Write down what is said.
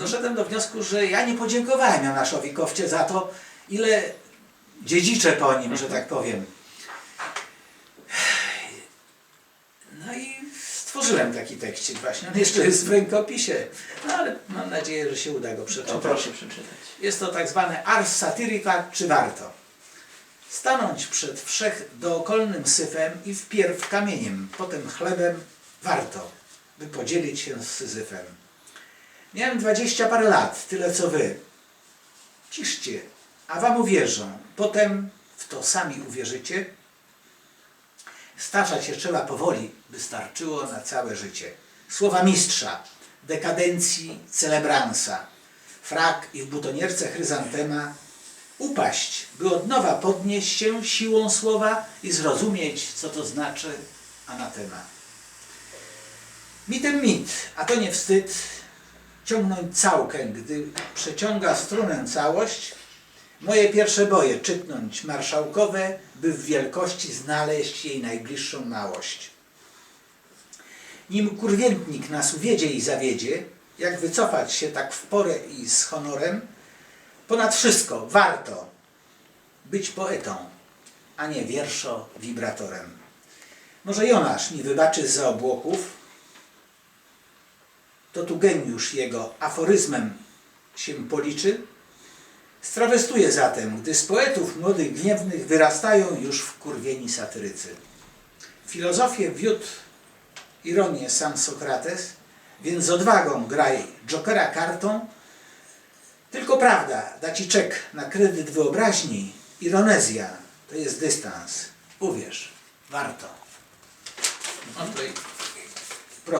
doszedłem do wniosku, że ja nie podziękowałem Janaszowi Kowcie za to, ile dziedziczę po nim, że tak powiem. No i stworzyłem taki tekścik właśnie. On jeszcze jest w rękopisie, no ale mam nadzieję, że się uda go przeczytać. proszę przeczytać. Jest to tak zwane ars satyrica, czy warto? Stanąć przed wszech dookolnym syfem i wpierw kamieniem, potem chlebem warto, by podzielić się z syzyfem. Miałem dwadzieścia parę lat, tyle co wy. Ciszcie, a wam uwierzą. Potem w to sami uwierzycie. Staczać się trzeba powoli, by starczyło na całe życie. Słowa mistrza, dekadencji celebransa, frak i w butonierce chryzantema, upaść, by od nowa podnieść się siłą słowa i zrozumieć, co to znaczy anatema. Mitem mit, a to nie wstyd, ciągnąć całkę, gdy przeciąga strunę całość, moje pierwsze boje czytnąć marszałkowe, by w wielkości znaleźć jej najbliższą małość. Nim kurwiętnik nas uwiedzie i zawiedzie, jak wycofać się tak w porę i z honorem, ponad wszystko warto być poetą, a nie wierszo wibratorem. Może Jonasz mi wybaczy za obłoków, to tu geniusz jego aforyzmem się policzy. Strawestuję zatem, gdy z poetów młodych gniewnych wyrastają już wkurwieni satyrycy. Filozofię wiódł ironię sam Sokrates, więc z odwagą graj jokera kartą, tylko prawda da ci czek na kredyt wyobraźni, ironezja to jest dystans. Uwierz, warto. To i